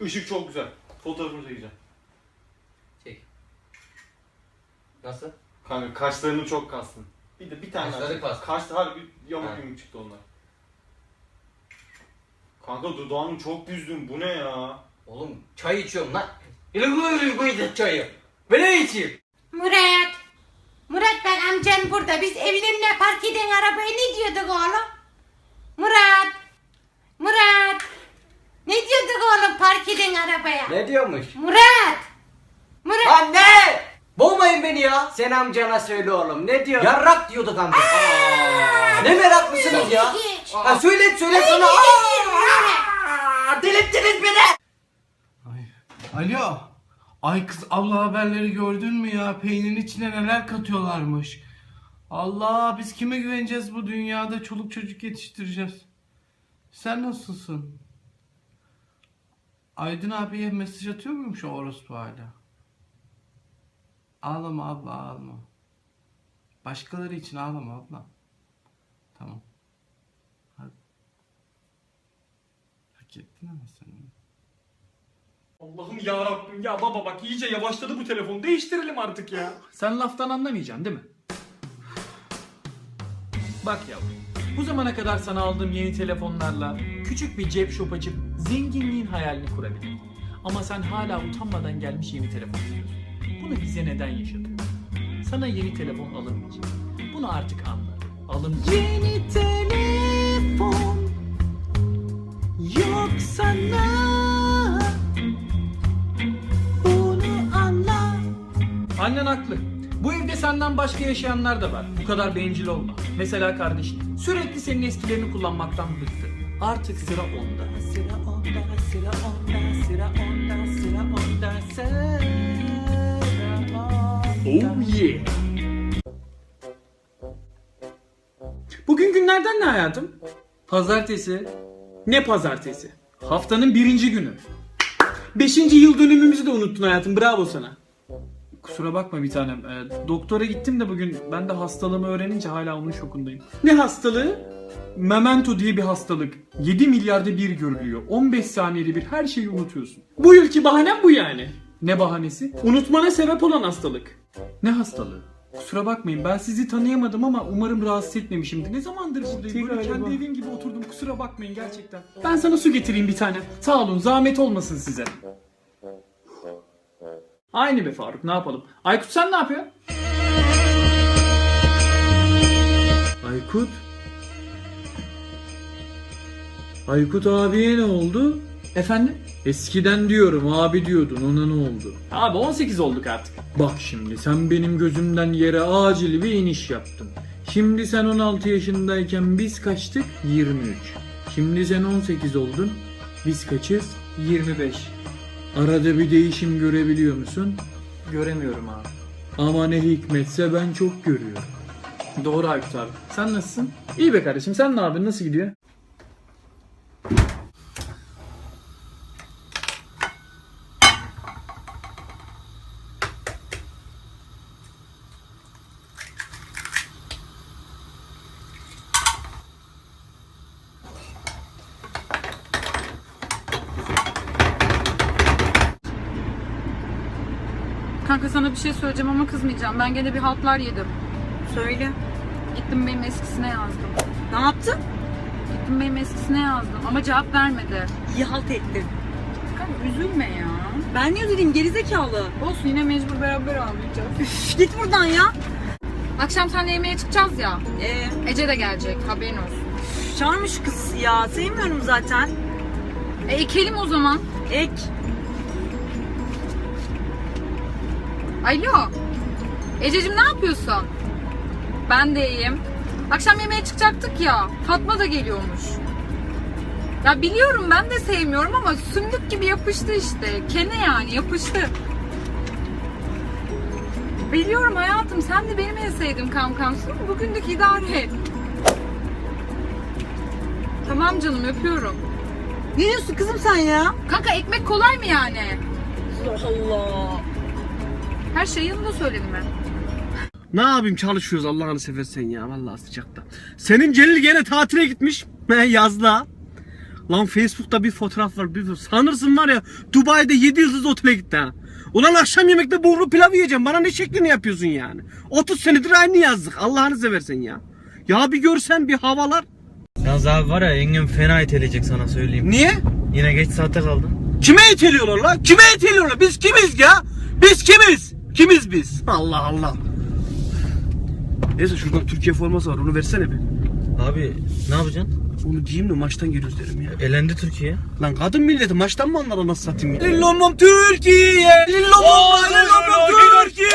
Işık çok güzel. Fotoğrafını çekeceğim. Çek. Nasıl? Kanka kaşlarını çok kastın. Bir de bir tane Kaşları daha. kastın. Kaş harbi yamuk Ha. yumuk çıktı onlar. Kanka dudağını çok büzdün. Bu ne ya? Oğlum çay içiyorum lan. Koydu çayı. Ben ne içeyim? Murat. Murat bak amcan burada. Biz evlerine park eden arabaya ne diyorduk oğlum? Murat. Murat. Ne diyorduk oğlum park eden arabaya? Ne diyormuş? Murat. Murat. Anne! Boğmayın beni ya. Sen amcana söyle oğlum. Ne diyor? Yarrak diyorduk amca. Aa, ne meraklısınız ya? Ha, söyle söyle sana. Aa, delirttiniz beni. Alo. Ay kız abla haberleri gördün mü ya? Peynirin içine neler katıyorlarmış. Allah biz kime güveneceğiz bu dünyada? Çoluk çocuk yetiştireceğiz. Sen nasılsın? Aydın abiye mesaj atıyor muymuş o orospu hala? Ağlama abla ağlama. Başkaları için ağlama abla. Tamam. Hadi. Hak ettin ama sen. onu. Allah'ım ya Rabbim ya baba bak iyice yavaşladı bu telefon. Değiştirelim artık ya. Sen laftan anlamayacaksın değil mi? Bak yavrum. Bu zamana kadar sana aldığım yeni telefonlarla küçük bir cep shop açıp zenginliğin hayalini kurabilirim. Ama sen hala utanmadan gelmiş yeni telefon istiyorsun. Bunu bize neden yaşatıyorsun? Sana yeni telefon alınmayacak. Bunu artık anla. Alınmayacak. Yeni telefon yok sana. Bunu anla. Annen haklı. Bu evde senden başka yaşayanlar da var. Bu kadar bencil olma. Mesela kardeşin. Sürekli senin eskilerini kullanmaktan bıktı. Artık sıra onda. Sıra onda, sıra onda, sıra onda, sıra onda, sıra onda. Oh yeah. Bugün günlerden ne hayatım? Pazartesi. Ne pazartesi? Haftanın birinci günü. Beşinci yıl dönümümüzü de unuttun hayatım. Bravo sana. Kusura bakma bir tanem. Ee, doktora gittim de bugün ben de hastalığımı öğrenince hala onun şokundayım. Ne hastalığı? Memento diye bir hastalık. 7 milyarda bir görülüyor. 15 saniyede bir her şeyi unutuyorsun. Bu yılki bahanem bu yani. Ne bahanesi? Unutmana sebep olan hastalık. Ne hastalığı? Kusura bakmayın ben sizi tanıyamadım ama umarım rahatsız etmemişimdir. Ne zamandır buradayım? Böyle kendi evim gibi oturdum. Kusura bakmayın gerçekten. Ben sana su getireyim bir tane. Sağ olun zahmet olmasın size. Aynı be Faruk ne yapalım? Aykut sen ne yapıyorsun? Aykut? Aykut abiye ne oldu? Efendim? Eskiden diyorum abi diyordun ona ne oldu? Abi 18 olduk artık. Bak şimdi sen benim gözümden yere acil bir iniş yaptın. Şimdi sen 16 yaşındayken biz kaçtık? 23. Şimdi sen 18 oldun. Biz kaçız? 25. Arada bir değişim görebiliyor musun? Göremiyorum abi. Ama ne hikmetse ben çok görüyorum. Doğru Aykut abi. Sen nasılsın? İyi be kardeşim. Sen ne yapıyorsun? Nasıl gidiyor? Kanka sana bir şey söyleyeceğim ama kızmayacağım. Ben gene bir haltlar yedim. Söyle. Gittim benim eskisine yazdım. Ne yaptın? Gittim benim eskisine yazdım ama cevap vermedi. İyi halt ettin. Kanka üzülme ya. Ben niye üzüleyim gerizekalı? Olsun yine mecbur beraber ağlayacağız. Üf, git buradan ya. Akşam seninle yemeğe çıkacağız ya. Ee, Ece de gelecek haberin olsun. üf, çağırma şu kızı ya. Sevmiyorum zaten. E ekelim o zaman. Ek. Alo. Ececiğim ne yapıyorsun? Ben de iyiyim. Akşam yemeğe çıkacaktık ya. Fatma da geliyormuş. Ya biliyorum ben de sevmiyorum ama sümdük gibi yapıştı işte. Kene yani yapıştı. Biliyorum hayatım sen de benim en sevdiğim kamkamsın. Bugünlük idare et. Tamam canım öpüyorum. Ne diyorsun kızım sen ya? Kanka ekmek kolay mı yani? Allah Allah. Her şeyi yanında söyledim ben. Ne yapayım çalışıyoruz Allah'ını seversen ya vallahi sıcakta. Senin Celil gene tatile gitmiş. He yazda. Lan Facebook'ta bir fotoğraf var. Bir sanırsın var ya Dubai'de 7 yıldız otele gitti ha. Ulan akşam yemekte bulgur pilav yiyeceğim. Bana ne şeklini yapıyorsun yani? 30 senedir aynı yazdık. Allah'ını seversen ya. Ya bir görsen bir havalar. Yalnız abi var ya yengem fena itelecek sana söyleyeyim. Niye? Yine geç saate kaldın. Kime iteliyorlar lan? Kime iteliyorlar? Biz kimiz ya? Biz kimiz? Kimiz biz? Allah Allah. Neyse şuradan Türkiye forması var onu versene bir. Abi ne yapacaksın? Onu giyeyim de maçtan geliyoruz derim ya. Elendi Türkiye. Lan kadın milleti maçtan mı anlar nasıl satayım ya? Lillomum Türkiye! Lillomum lillomum Türkiye!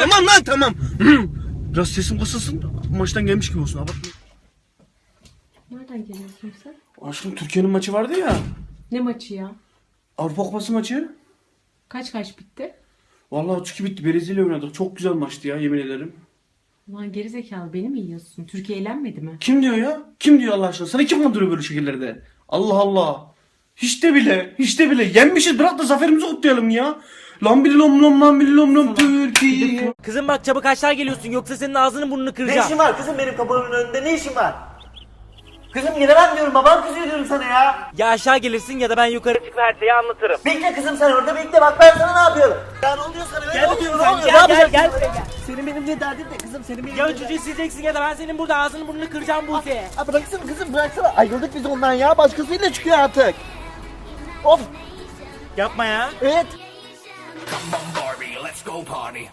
Tamam lan tamam. Biraz sesim kısılsın. Maçtan gelmiş gibi olsun. Abartma. Nereden geliyorsun sen? Aşkım Türkiye'nin maçı vardı ya. Ne maçı ya? Avrupa Kupası maçı. Kaç kaç bitti? Vallahi 3-2 bitti. Brezilya oynadık. Çok güzel maçtı ya yemin ederim. Ulan gerizekalı beni mi yiyorsun? Türkiye eğlenmedi mi? Kim diyor ya? Kim diyor Allah aşkına? Sana kim kandırıyor böyle şekillerde? Allah Allah. Hiç de bile, hiç de bile. Yenmişiz bırak da zaferimizi kutlayalım ya. Lan bili lom lom lan bili lom lom Türkiye. Kızım bak çabuk aşağı geliyorsun yoksa senin ağzını burnunu kıracağım. Ne işin var kızım benim kapımın önünde ne işin var? Kızım gelemem diyorum babam kızıyor diyorum sana ya. Ya aşağı gelirsin ya da ben yukarı çıkıp her şeyi anlatırım. Bekle kızım sen orada bekle bak ben sana ne yapıyorum. Ya ne oluyor sana? Gel ne bakayım oluyor? sen, Ne oluyor? gel, Ne gel, yapacaksın? gel. Senin benim ne derdin ne kızım senin benim Ya ne- cüce sileceksin ya da ben senin burada ağzını burnunu kıracağım Buse. Ha bıraksana kızım bıraksana. Ayrıldık biz ondan ya. Başkasıyla çıkıyor artık. Of. Yapma ya. Evet.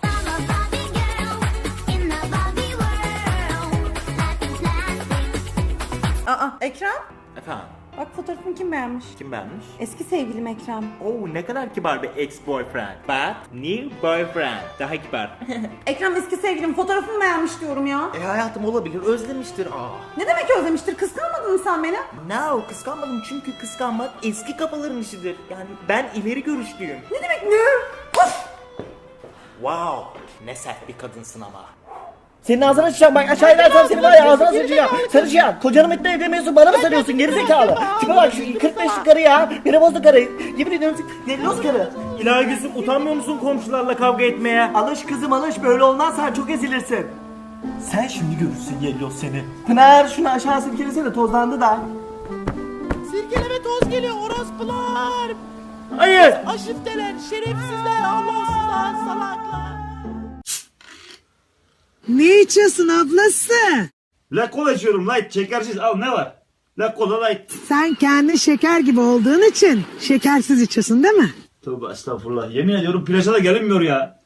Aa Ekrem Efendim, bak fotoğrafını kim beğenmiş? kim beğenmiş? Eski sevgilim Ekrem. Oo ne kadar kibar bir ex-boyfriend. Bak, new boyfriend. Daha kibar. Ekrem eski sevgilim fotoğrafını beğenmiş diyorum ya. e hayatım olabilir, özlemiştir. Aa. Ne demek özlemiştir kıskanmadın mı sen beni? No, kıskanmadım çünkü kıskanmak eski kafaların işidir. Yani ben ileri görüşlüyüm. Ne demek ne? Of! Wow, ne sert bir kadınsın ama. Senin ağzına sıçacağım bak aşağı inersem seni var ya ağzına sıçacağım. Sarıcağım. Kocanı mutlu edemiyorsun bana mı sarıyorsun gerizekalı? Tipe bak şu 45'lik karı ya. Beni bozdu karı. Yemin ediyorum Yelloz karı. İlahi Gülsüm utanmıyor musun komşularla kavga etmeye? Alış kızım alış böyle olmaz sen çok ezilirsin. Sen şimdi görürsün Yelloz seni. Pınar şunu aşağı silkelesene tozlandı da. Silkeleme toz geliyor orospular. Hayır. Aşifteler, şerefsizler, Allahsızlar, salaklar. Ne içiyorsun ablası? La kola içiyorum light, şekersiz al ne var? La kola light. Sen kendi şeker gibi olduğun için şekersiz içiyorsun değil mi? Tövbe estağfurullah. Yemin ediyorum plaja da gelinmiyor ya.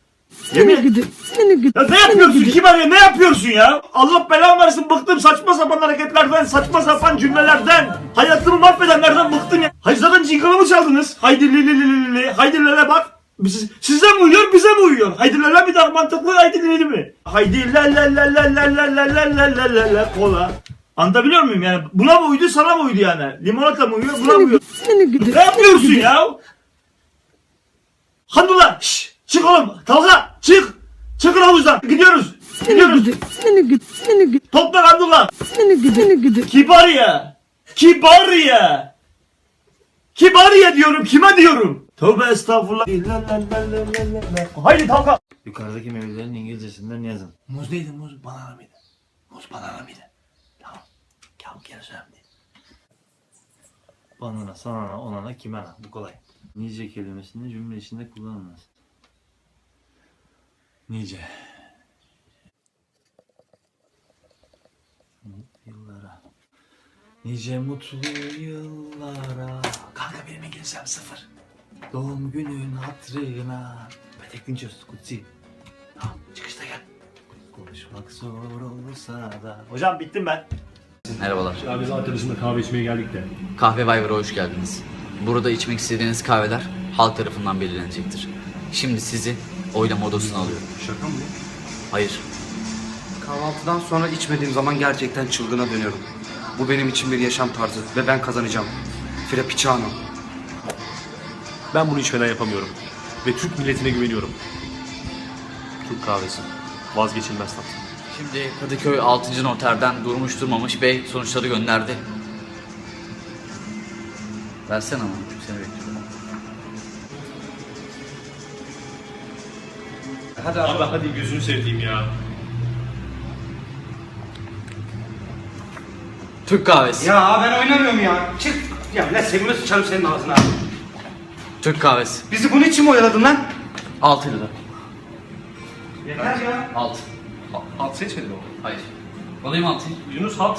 Seni güdü, seni güdü. Ya ne yapıyorsun kim arıyor ne yapıyorsun ya? Allah belamı versin bıktım saçma sapan hareketlerden, saçma sapan cümlelerden. Hayatımı mahvedenlerden bıktım ya. Hayır zaten jingle'ımı çaldınız. Haydi li li li li li. Haydi lele bak. Siz, size mi uyuyor bize mi uyuyor? Haydi lele bir daha mantıklı haydi li li mi? Haydi la la la la la la la la la la la la kola. Anlatabiliyor muyum yani? Buna mı uydu sana mı uydu yani? Limonata mı uyuyor buna mı uyuyor? Seni güdü. Ne yapıyorsun ya? Hamdullah şşş çık oğlum Talha çık. Çıkın havuzdan gidiyoruz. Seni Gidiyoruz. güdü. Seni güdü. Seni güdü. Topla Hamdullah. Seni güdü. Seni güdü. Kibarya. Kibarya. Kibarya diyorum kime diyorum? Tövbe estağfurullah. Haydi kalk. Yukarıdaki meyvelerin İngilizcesinden yazın. Muz neydi muz? Banana mıydı? Muz banana mıydı? Tamam. Tamam gel önemli değil. Banana, sanana, onana, kimena. Bu kolay. Nice kelimesini cümle içinde kullanılmaz. Nice. Yıllara. Nice mutlu yıllara. Kanka benim İngilizcem sıfır. Doğum günün hatırına. Petek Dinçöz, Kutsi. Tamam çıkışta gel. Konuşmak zor olsa da. Hocam bittim ben. Merhabalar. Ya biz arkadaşımla kahve içmeye geldik de. Kahve Viber'a hoş geldiniz. Burada içmek istediğiniz kahveler halk tarafından belirlenecektir. Şimdi sizi oylama odasına alıyorum. Şaka mı? Hayır. Kahvaltıdan sonra içmediğim zaman gerçekten çılgına dönüyorum. Bu benim için bir yaşam tarzı ve ben kazanacağım. Frappuccino. Ben bunu içmeden yapamıyorum. Ve Türk milletine güveniyorum. Türk kahvesi. Vazgeçilmez tat. Şimdi Kadıköy 6. noterden durmuş durmamış bey sonuçları gönderdi. Versene ama seni bekliyorum. Hadi abi hadi gözünü sevdiğim ya. Türk kahvesi. Ya ben oynamıyorum ya. Çık. Ya ne sevimli sıçarım senin ağzına. Türk kahvesi. Bizi bunun için mi oyaladın lan? 6 lira. Yeter ya. 6. Alt seçmedi o. Hayır. Alayım 6'yı. Yunus halk